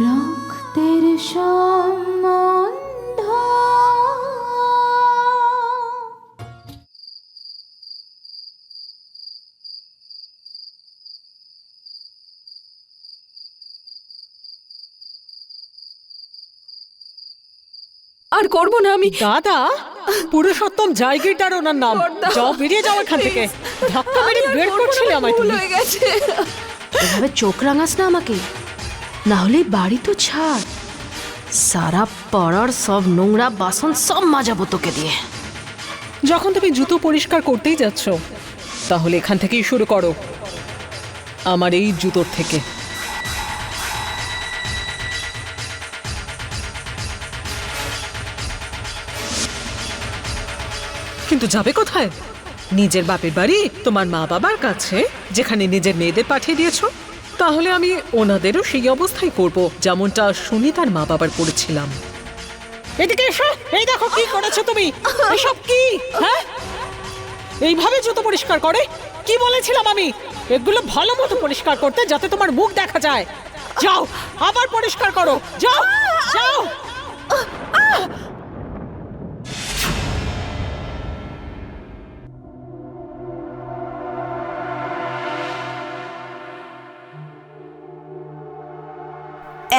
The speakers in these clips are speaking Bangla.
রক্তের সম্বন্ধ। আর করব না আমি। দাদা পুরুষোত্তম জায়গিটার ওনার নাম। যাও বেরিয়ে যাও এখান থেকে। ধাক্কা মেরে বের করছিলে আমায় তুমি। হয়ে গেছে। এভাবে চোখ রাঙাস না আমাকে। না হলে বাড়ি তো ছাড়। সারা পাড়ার সব নোংরা বাসন সব মাজাবো তোকে দিয়ে। যখন তুমি জুতো পরিষ্কার করতেই যাচ্ছ, তাহলে এখান থেকেই শুরু করো। আমার এই জুতোর থেকে। কিন্তু যাবে কোথায়? নিজের বাপের বাড়ি তোমার মা বাবার কাছে, যেখানে নিজের মেয়েদের পাঠিয়ে দিয়েছ? তাহলে আমি ওনাদেরও সেই অবস্থাই করব যেমনটা সুনিতার মা বাবার করেছিলাম এদিকে এসো! এই দেখো কি করেছ তুমি! এসব কি? হ্যাঁ? এইভাবে জুতো পরিষ্কার করে? কি বলেছিলাম আমি? এগুলো ভালো মতো পরিষ্কার করতে যাতে তোমার মুখ দেখা যায়। যাও, আবার পরিষ্কার করো। যাও যাও।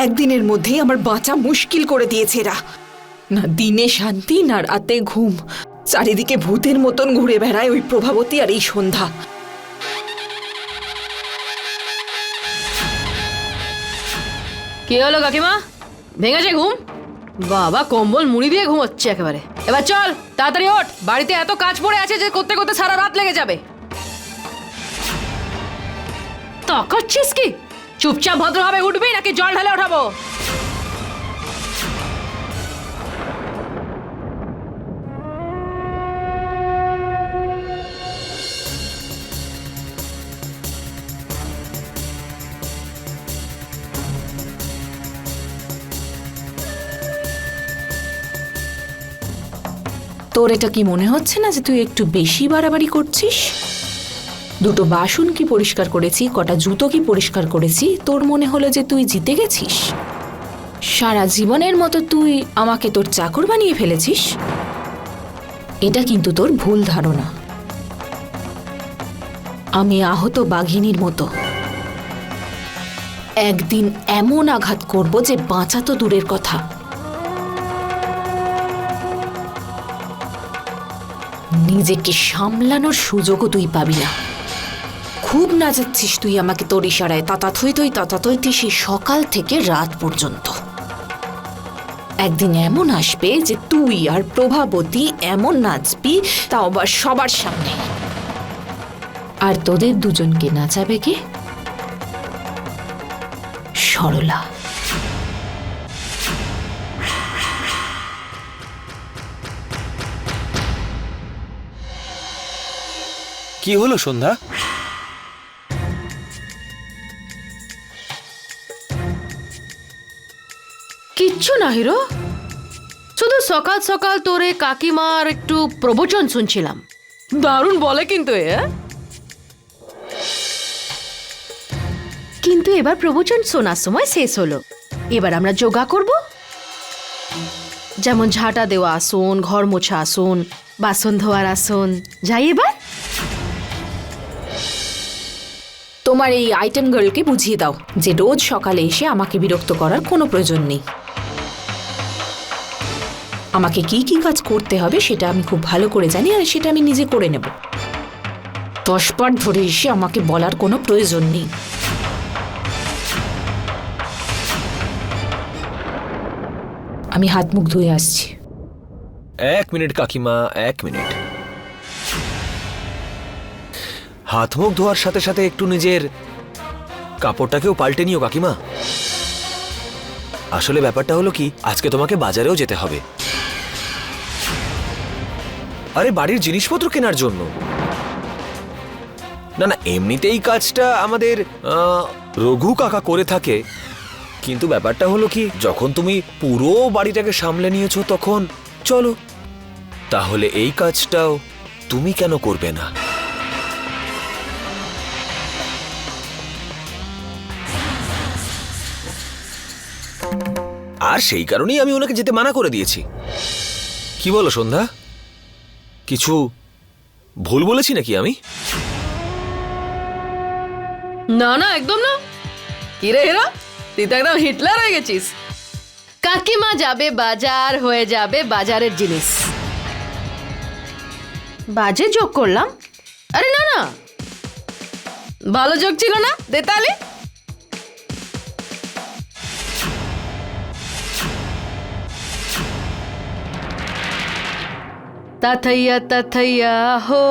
একদিনের মধ্যেই আমার বাঁচা মুশকিল করে দিয়েছে এরা। না দিনে শান্তি, না রাতে ঘুম। চারিদিকে ভূতের মতন ঘুরে বেড়ায় ওই প্রভাবতী আর এই সন্ধ্যা। কি হলো কাকিমা? ভেঙেছে ঘুম? বাবা, কম্বল মুড়ি দিয়ে ঘুমোচ্ছে একেবারে। এবার চল, তাড়াতাড়ি ওঠ। বাড়িতে এত কাজ পড়ে আছে যে করতে করতে সারা রাত লেগে যাবে। তাকাচ্ছিস কি? চুপচাপ ভদ্রভাবে উঠবি, নাকি জল ঢালে ওঠাবো? তোর এটা কি মনে হচ্ছে না যে তুই একটু বেশি বাড়াবাড়ি করছিস? দুটো বাসন কি পরিষ্কার করেছি, কটা জুতো কি পরিষ্কার করেছি, তোর মনে হলো যে তুই জিতে গেছিস? সারা জীবনের মতো তুই আমাকে তোর চাকর বানিয়ে ফেলেছিস? এটা কিন্তু তোর ভুল ধারণা। আমি আহত বাঘিনীর মতো। একদিন এমন আঘাত করব যে বাঁচা তো দূরের কথা। নিজেকে সামলানোর সুযোগও তুই পাবি না। খুব নাচাচ্ছিস তুই আমাকে তোর ইশারায়। তাতাথই তৈ তাতাথই তুই সেই সকাল থেকে রাত পর্যন্ত। একদিন এমন আসবে যে তুই আর প্রভাবতী এমন নাচবি তাও আবার সবার সামনে। আর তোদের দুজনকে নাচাবে কে? সরলা। কি হলো সন্ধ্যা? কিচ্ছু না হিরো? শুধু সকাল সকাল তোরে কাকিমার একটু প্রবচন শুনছিলাম। দারুণ বলে কিন্তু এ হ্যাঁ? কিন্তু এবার প্রবচন শোনার সময় শেষ হলো। এবার আমরা যোগা করব। যেমন ঝাঁটা দেওয়া আসন ঘর মোছা আসন বাসন ধোয়ার আসন। যাই এবার। তোমার এই আইটেম গার্লকে বুঝিয়ে দাও যে রোজ সকালে এসে আমাকে বিরক্ত করার কোনো প্রয়োজন নেই। আমাকে কি কি কাজ করতে হবে সেটা আমি খুব ভালো করে জানি আর সেটা আমি নিজে করে নেব। দশ পাট ধরে এসে আমাকে বলার কোনো প্রয়োজন নেই। আমি হাত মুখ ধুয়ে আসছি। এক মিনিট, কাকিমা, এক মিনিট। হাত মুখ ধোয়ার সাথে সাথে একটু নিজের কাপড়টাকেও পাল্টে নিও, কাকিমা। আসলে ব্যাপারটা হলো কি, আজকে তোমাকে বাজারেও যেতে হবে। আরে বাড়ির জিনিসপত্র কেনার জন্য। না না, এমনিতেই কাজটা আমাদের রঘু কাকা করে থাকে। কিন্তু ব্যাপারটা হলো কি, যখন তুমি পুরো বাড়িটাকে সামলে নিয়েছো তখন, চলো, তাহলে এই কাজটাও তুমি কেন করবে না? আর সেই কারণেই আমি ওনাকে যেতে মানা করে দিয়েছি। কি বলো সন্ধ্যা? কিছু ভুল বলেছি নাকি আমি? না না, একদম না। কি রে হেরা, তুই তো একদম হিটলার হয়ে গেছিস। কাকিমা যাবে বাজার, হয়ে যাবে বাজারের জিনিস। বাজে যোগ করলাম? আরে না না। ভালো যোগ ছিল না, দে তথৈয়া তথৈয়া হো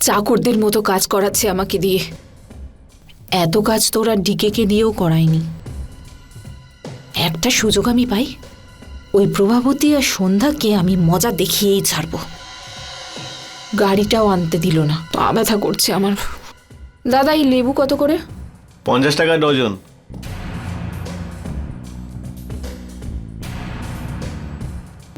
চাকরদের মতো কাজ করাচ্ছে আমাকে দিয়ে। এত কাজ তোরা ডিকেকে দিয়েও করায়নি। একটা সুযোগ আমি পাই। ওই প্রভাবতী আর সন্ধ্যাকে আমি মজা দেখিয়েই ছাড়ব। গাড়িটাও আনতে দিল না। পা ব্যথা করছে আমার। দাদা এই লেবু কত করে? পঞ্চাশ টাকা ডজন।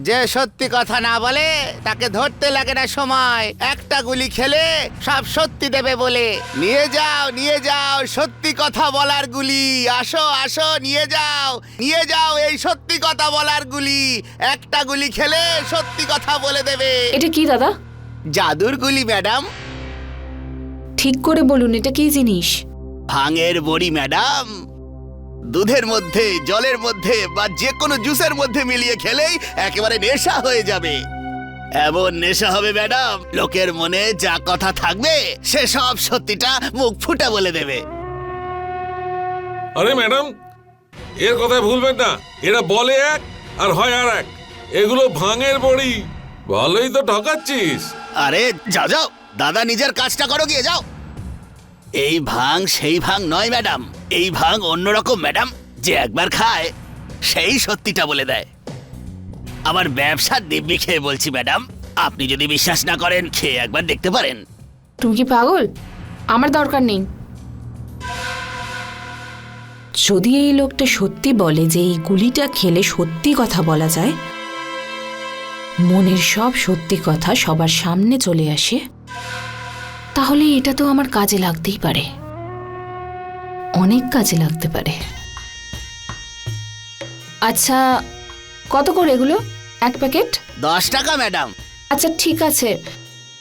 যে সত্যি কথা না বলে তাকে ধরতে লাগে না সময়। একটা গুলি খেলে সব সত্যি দেবে বলে। নিয়ে যাও নিয়ে যাও সত্যি কথা বলার গুলি। আসো আসো নিয়ে যাও নিয়ে যাও এই সত্যি কথা বলার গুলি। একটা গুলি খেলে সত্যি কথা বলে দেবে। এটা কি দাদা? জাদুর গুলি ম্যাডাম। ঠিক করে বলুন এটা কি জিনিস? ভাঙের বড়ি ম্যাডাম। দুধের মধ্যে জলের মধ্যে বা যে কোনো জুসের মধ্যে মিলিয়ে খেলেই একেবারে নেশা হয়ে যাবে। এমন নেশা হবে ম্যাডাম লোকের মনে যা কথা থাকবে সে সব সত্যিটা মুখ ফুটা বলে দেবে। আরে ম্যাডাম এর কথায় ভুলবেন না। এরা বলে এক আর হয় আর এক। এগুলো ভাঙের বড়ি। ভালোই তো ঠকাচ্ছিস। আরে যাও যাও দাদা নিজের কাজটা করো গিয়ে যাও। এই ভাং সেই ভাং নয় ম্যাডাম। এই ভাং অন্যরকম ম্যাডাম যে একবার খায় সেই সত্যিটা বলে দেয়। আমার ব্যবসার দিব্যি খেয়ে বলছি ম্যাডাম। আপনি যদি বিশ্বাস না করেন খেয়ে একবার দেখতে পারেন। তুমি কি পাগল? আমার দরকার নেই। যদি এই লোকটা সত্যি বলে যে এই গুলিটা খেলে সত্যি কথা বলা যায় মনের সব সত্যি কথা সবার সামনে চলে আসে। তাহলে এটা তো আমার কাজে লাগতেই পারে। অনেক কাজে লাগতে পারে। আচ্ছা কত করে এগুলো? এক প্যাকেট? দশ টাকা ম্যাডাম। আচ্ছা ঠিক আছে।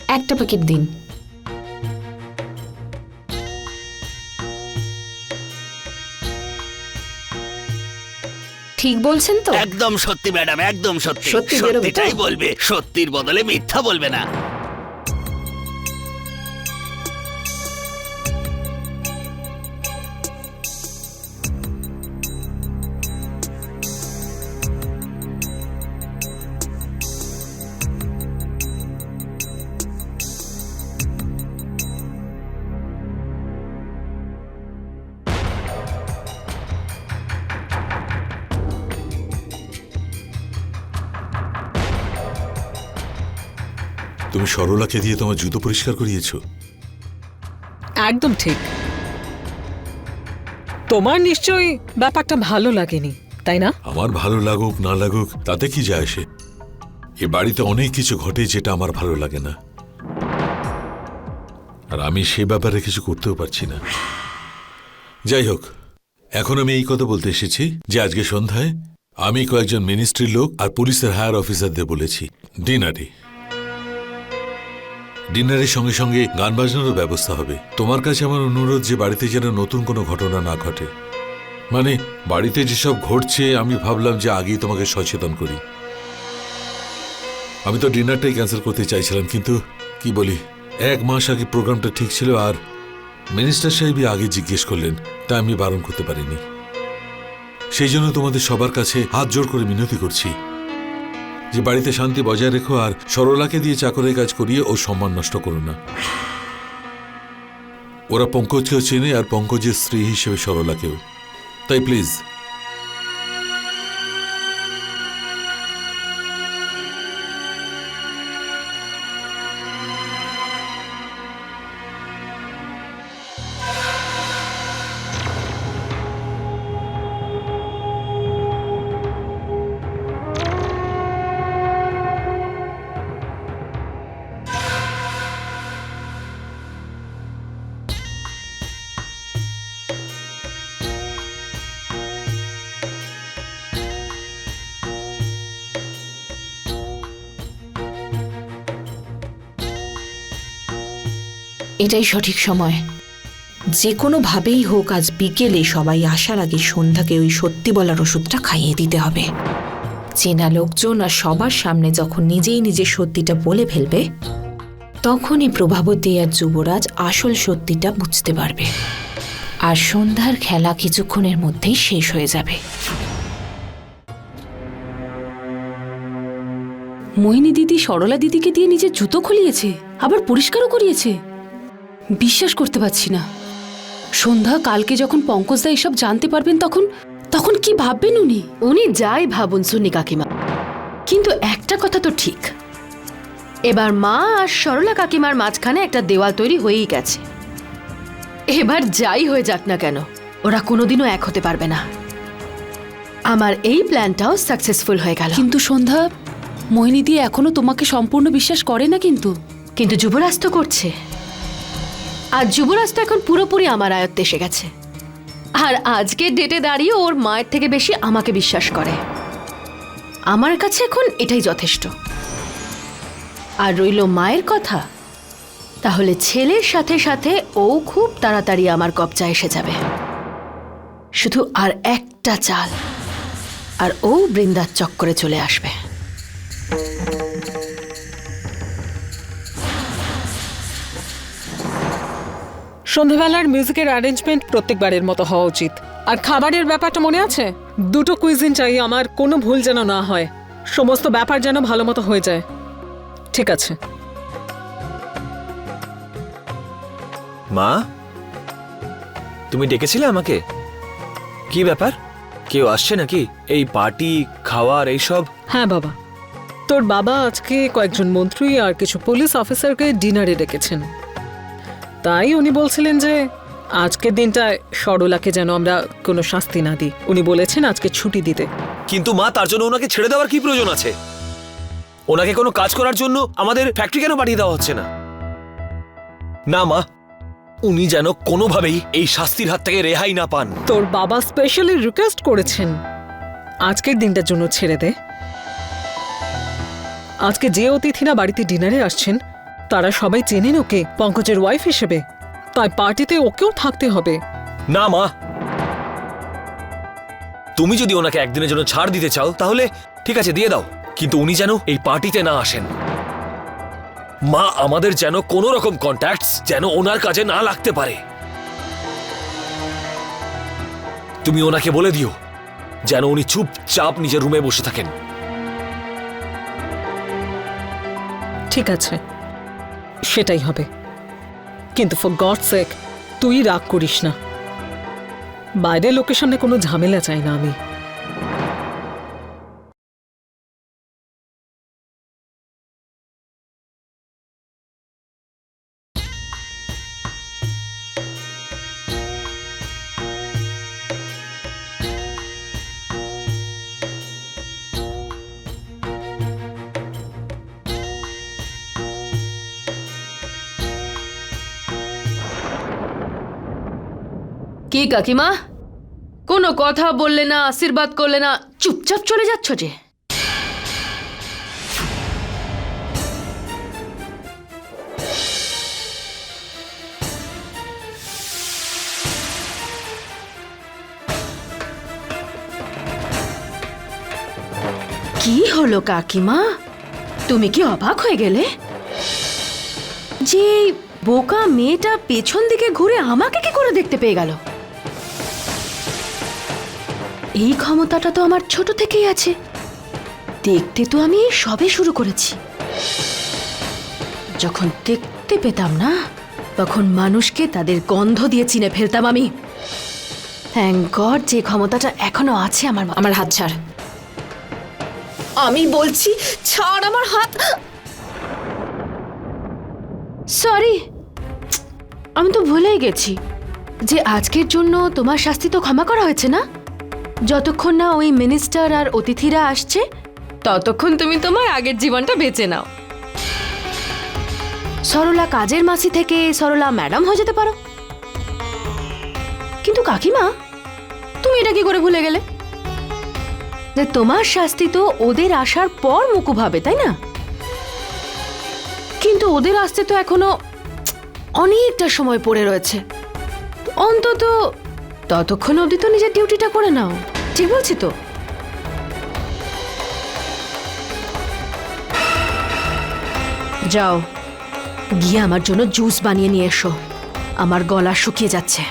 একটা প্যাকেট দিন। ঠিক বলছেন তো? একদম সত্যি ম্যাডাম একদম সত্যি? সত্যিটাই বলবে সত্যির বদলে মিথ্যা বলবে না। সরলাকে দিয়ে তোমার জুতো পরিষ্কার করিয়েছো? একদম ঠিক। তোমার নিশ্চয়ই ব্যাপারটা ভালো লাগেনি তাই না? আমার ভালো লাগুক না লাগুক তাতে কি যায় আসে এ বাড়িতে অনেক কিছু ঘটে যেটা আমার ভালো লাগে না। আর আমি সে ব্যাপারে কিছু করতেও পারছি না। যাই হোক এখন আমি এই কথা বলতে এসেছি যে আজকে সন্ধ্যায় আমি কয়েকজন মিনিস্ট্রির লোক আর পুলিশের হায়ার অফিসারদের বলেছি। ডিনারে। ডিনারের সঙ্গে সঙ্গে গান বাজনারও ব্যবস্থা হবে। তোমার কাছে আমার অনুরোধ যে বাড়িতে যেন নতুন কোনো ঘটনা না ঘটে। মানে বাড়িতে যেসব ঘটছে, আমি ভাবলাম যে আগেই তোমাকে সচেতন করি। আমি তো ডিনারটাই ক্যান্সেল করতে চাইছিলাম, কিন্তু কি বলি, এক মাস আগে প্রোগ্রামটা ঠিক ছিল আর মিনিস্টার সাহেবই আগে জিজ্ঞেস করলেন তা আমি বারণ করতে পারিনি। সেই জন্য তোমাদের সবার কাছে হাত জোর করে মিনতি করছি। যে বাড়িতে শান্তি বজায় রেখো আর সরলাকে দিয়ে চাকরের কাজ করিয়ে ও সম্মান নষ্ট করো না। ওরা পঙ্কজকেও চেনে আর পঙ্কজের স্ত্রী হিসেবে সরলাকেও। তাই প্লিজ এটাই সঠিক সময়। যে কোনোভাবেই হোক, আজ বিকেলে সবাই আসার আগে সন্ধ্যাকে ওই সত্যি বলার ওষুধটা খাইয়ে দিতে হবে। চেনা লোকজন আর সবার সামনে যখন নিজেই নিজের সত্যিটা বলে ফেলবে, তখনই প্রভাবতী আর যুবরাজ আসল সত্যিটা বুঝতে পারবে। আর সন্ধ্যার খেলা কিছুক্ষণের মধ্যেই শেষ হয়ে যাবে। মোহিনী দিদি সরলা দিদিকে দিয়ে নিজের জুতো খুলিয়েছে, আবার পরিষ্কারও করিয়েছে। বিশ্বাস করতে পারছি না। সন্ধ্যা কালকে যখন পঙ্কজদা এসব জানতে পারবেন তখন তখন কি ভাববেন উনি? উনি যাই ভাবুন সুনি কাকিমা। কিন্তু একটা কথা তো ঠিক। এবার মা আর সরলা কাকিমার মাঝখানে একটা দেওয়াল তৈরি হয়েই গেছে। এবার যাই হয়ে যাক না কেন ওরা কোনোদিনও এক হতে পারবে না। আমার এই প্ল্যানটাও সাকসেসফুল হয়ে গেল। কিন্তু সন্ধ্যা মোহিনী দি এখনও তোমাকে সম্পূর্ণ বিশ্বাস করে না কিন্তু? কিন্তু যুবরাজ তো করছে। আর যুবরাজ তো এখন পুরোপুরি আমার আয়ত্তে এসে গেছে। আর আজকে ডেটে দাঁড়িয়ে ওর মায়ের থেকে বেশি আমাকে বিশ্বাস করে। আমার কাছে এখন এটাই যথেষ্ট। আর রইল মায়ের কথা। তাহলে ছেলের সাথে সাথে ও খুব তাড়াতাড়ি আমার কবজা এসে যাবে। শুধু আর একটা চাল। আর ও বৃন্দার চক্করে চলে আসবে। সন্ধ্যাবেলার মিউজিকের অ্যারেঞ্জমেন্ট প্রত্যেকবারের মতো হওয়া উচিত। আর খাবারের ব্যাপারটা মনে আছে? দুটো কুইজিন চাই আমার কোনো ভুল যেন না হয়। সমস্ত ব্যাপার যেন ভালো মতো হয়ে যায়। ঠিক আছে। মা? তুমি ডেকেছিলে আমাকে? কি ব্যাপার? কেউ আসছে নাকি? এই পার্টি খাওয়ার এইসব? হ্যাঁ বাবা। তোর বাবা আজকে কয়েকজন মন্ত্রী আর কিছু পুলিশ অফিসারকে ডিনারে ডেকেছেন। তাই উনি বলছিলেন যে আজকের দিনটায় সরলাকে যেন আমরা কোনো শাস্তি না দিই। উনি বলেছেন আজকে ছুটি দিতে। কিন্তু মা তার জন্য ওনাকে ছেড়ে দেওয়ার কি প্রয়োজন আছে? ওনাকে কোনো কাজ করার জন্য আমাদের ফ্যাক্টরি কেন পাঠিয়ে দেওয়া হচ্ছে না? না মা উনি যেন কোনোভাবেই এই শাস্তির হাত থেকে রেহাই না পান। তোর বাবা স্পেশালি রিকোয়েস্ট করেছেন। আজকের দিনটার জন্য ছেড়ে দে। আজকে যে অতিথিরা বাড়িতে ডিনারে আসছেন তারা সবাই চেনেন ওকে পঙ্কজের ওয়াইফ হিসেবে। তাই পার্টিতে ওকেও থাকতে হবে। না মা। তুমি যদি ওনাকে একদিনের জন্য ছাড় দিতে চাও তাহলে ঠিক আছে দিয়ে দাও। কিন্তু উনি যেন এই পার্টিতে না আসেন। মা আমাদের যেন কোনো রকম কন্ট্যাক্টস যেন ওনার কাজে না লাগতে পারে। তুমি ওনাকে বলে দিও যেন উনি চুপচাপ নিজের রুমে বসে থাকেন। ঠিক আছে। সেটাই হবে। কিন্তু ফর গড সেক তুই রাগ করিস না। বাইরে লোকের সামনে কোনো ঝামেলা চাই না আমি। কাকিমা, কোনো কথা বললে না, আশীর্বাদ করলে না, চুপচাপ চলে যাচ্ছ যে। কি হলো কাকিমা? তুমি কি অবাক হয়ে গেলে? যে বোকা মেয়েটা পেছন দিকে ঘুরে আমাকে কি করে দেখতে পেয়ে গেল? এই ক্ষমতাটা তো আমার ছোট থেকেই আছে। দেখতে তো আমি সবে শুরু করেছি। যখন দেখতে পেতাম না, তখন মানুষকে তাদের গন্ধ দিয়ে চিনে ফেলতাম আমি। যে ক্ষমতাটা এখনও আছে আমার আমার হাত ছাড়। আমি বলছি, ছাড় আমার হাত। সরি আমি তো ভুলেই গেছি যে আজকের জন্য তোমার শাস্তি তো ক্ষমা করা হয়েছে না? যতক্ষণ না ওই মিনিস্টার আর অতিথিরা আসছে, ততক্ষণ তুমি তোমার আগের জীবনটা বেঁচে নাও। সরলা কাজের মাসি থেকে সরলা ম্যাডাম হয়ে যেতে পারো। কিন্তু কাকিমা, তুমি এটা কি করে ভুলে গেলে? যে তোমার শাস্তি তো ওদের আসার পর মুকুব হবে, তাই না? কিন্তু ওদের আসতে তো এখনও অনেকটা সময় পড়ে রয়েছে। অন্তত ততক্ষণ অবধি তো নিজের ডিউটিটা করে নাও। ঠিক বলছি তো। যাও, গিয়ে আমার জন্য জুস বানিয়ে নিয়ে এসো। আমার গলা শুকিয়ে যাচ্ছে।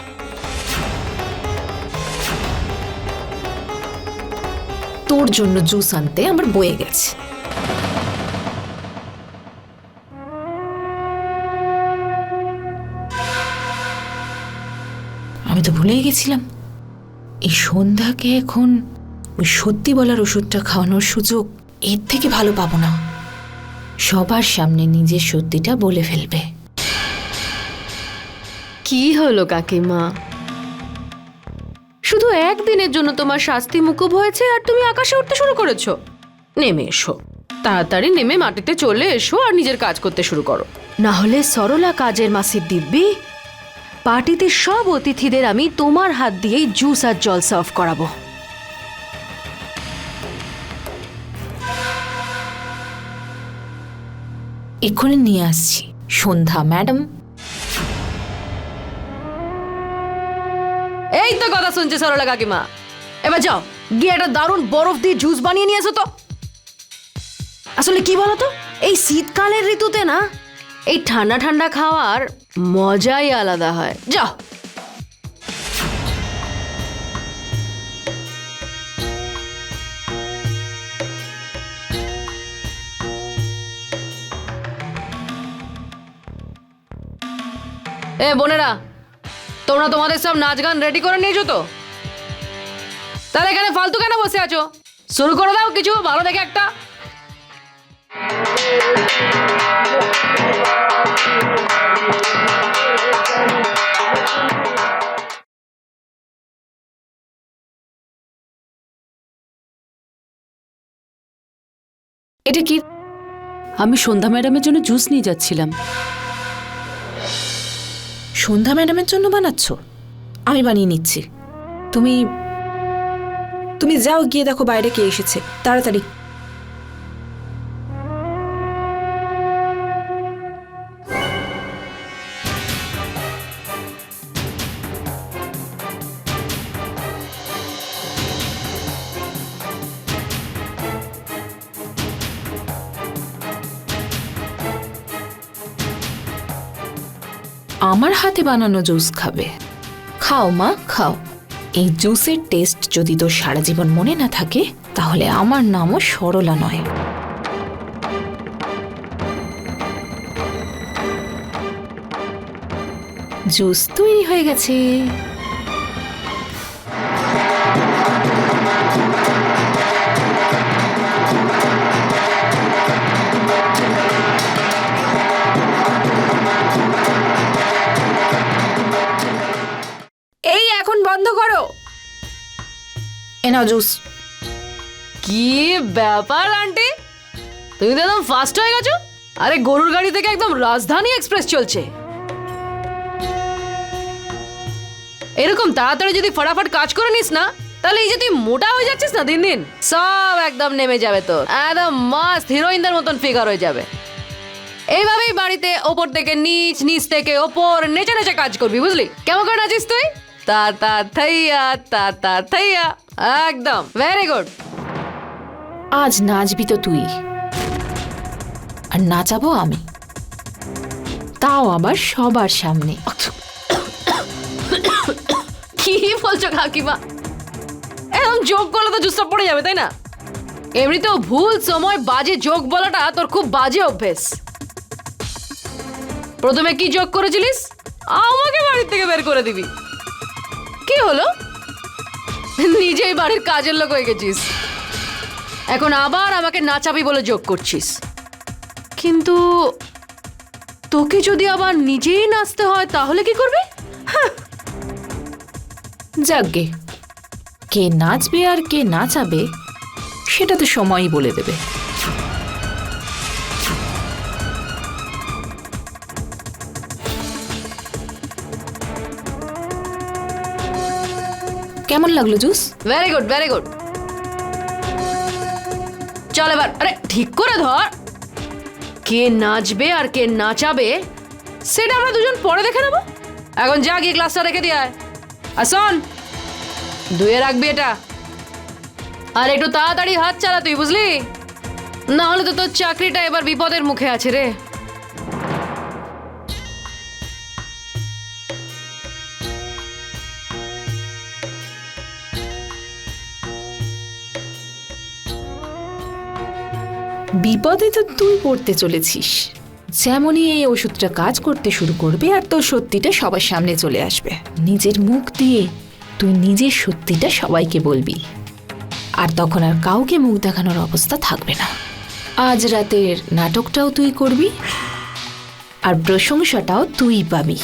তোর জন্য জুস আনতে আমার বয়ে গেছে। আমি তো ভুলেই গেছিলাম। এই সন্ধ্যাকে এখন ওই সত্যি বলার ওষুধটা খাওয়ানোর সুযোগ এর থেকে ভালো পাবো না। সবার সামনে নিজের সত্যিটা বলে ফেলবে। কি হলো কাকিমা? শুধু একদিনের জন্য তোমার শাস্তি মুকুব হয়েছে আর তুমি আকাশে উঠতে শুরু করেছ? নেমে এসো। তাড়াতাড়ি নেমে মাটিতে চলে এসো আর নিজের কাজ করতে শুরু করো। না হলে সরলা কাজের মাসির দিব্যি পার্টিতে সব অতিথিদের আমি তোমার হাত দিয়েই জুস আর জল সার্ভ করাবো। এক্ষুনি নিয়ে আসছি। সন্ধ্যা ম্যাডাম। এই তো কথা শুনছে সরলা কাকিমা। এবার যাও গিয়ে একটা দারুণ বরফ দিয়ে জুস বানিয়ে নিয়ে এসো তো। আসলে কি বলতো? এই শীতকালের ঋতুতে না এই ঠান্ডা ঠান্ডা খাওয়ার মজাই আলাদা হয়। যাও। এ, বোনেরা, তোমরা তোমাদের সব নাচ গান রেডি করে নিয়েছো তো? তাহলে এখানে ফালতু কেন বসে আছো? শুরু করে দাও কিছু, ভালো দেখে একটা। এটা কি? আমি সন্ধ্যা ম্যাডামের জন্য জুস নিয়ে যাচ্ছিলাম। সন্ধ্যা ম্যাডামের জন্য বানাচ্ছ? আমি বানিয়ে নিচ্ছি। তুমি তুমি যাও গিয়ে দেখো বাইরে কে এসেছে। তাড়াতাড়ি। আমার হাতে বানানো জুস খাবে। খাও মা, খাও। এই জুসের টেস্ট যদি তোর সারা জীবন মনে না থাকে, তাহলে আমার নামও সরলা নয়। জুস তৈরি হয়ে গেছে। এ নাও জুস কি ব্যাপার, আন্টি? তুমি তো একদম ফাস্ট হয়ে গেছো? আরে, গরুর গাড়ি থেকে একদম রাজধানী এক্সপ্রেস চলছে। এরকম তাড়াতাড়ি যদি ফটাফট কাজ করে নিস না, তাহলে এই যে তুই মোটা হয়ে যাচ্ছিস না দিন দিন, সব একদম নেমে যাবে তোর। একদম মাস্ট হিরোইনদের মতন ফিগার হয়ে যাবে। এইভাবেই বাড়িতে ওপর থেকে নিচ নিচ থেকে ওপর, নেচে নেচে কাজ করবি, বুঝলি? কেমন করে তুই? তা তা থাইয়া তা তা থাইয়া। একদম। ভেরি গুড আজ নাচবি তো তুই। আর নাচাবো আমি। তাও আবার সবার সামনে। কি বলছো কাকিমা? এরকম যোগ করলে তো জুসটা পড়ে যাবে তাই না? এমনিতেও ভুল সময় বাজে যোগ বলাটা তোর খুব বাজে অভ্যেস। প্রথমে কি যোগ করেছিলিস? আমাকে বাড়ির থেকে বের করে দিবি। কি হলো? নিজেই বাড়ির কাজের লোক হয়ে গেছিস। এখন আবার আমাকে নাচাবি বলে যোগ করছিস। কিন্তু তোকে যদি আবার নিজেই নাচতে হয়, তাহলে কি করবি? যাকগে কে নাচবে আর কে নাচাবে, সেটা তো সময়ই বলে দেবে। কেমন লাগল, juice? Very good very good চল এবার, আরে, ঠিক করে ধর। কে নাচবে আর কে নাচাবে, সেটা আমরা দুজন পরে দেখে নেব। এখন যা গিয়ে গ্লাসটা রেখে দিয়ে আয়। আর শোন, ধুয়ে রাখবি এটা। আর একটু তাড়াতাড়ি হাত চালা তুই, বুঝলি? না হলে তো তোর চাকরিটা এবার বিপদের মুখে আছে রে। বিপদে তো তুই পড়তে চলেছিস। যেমনই এই ওষুধটা কাজ করতে শুরু করবে আর তোর সত্যিটা সবার সামনে চলে আসবে। নিজের মুখ দিয়ে তুই নিজের সত্যিটা সবাইকে বলবি। আর তখন আর কাউকে মুখ দেখানোর অবস্থা থাকবে না। আজ রাতের নাটকটাও তুই করবি আর প্রশংসাটাও তুই পাবি।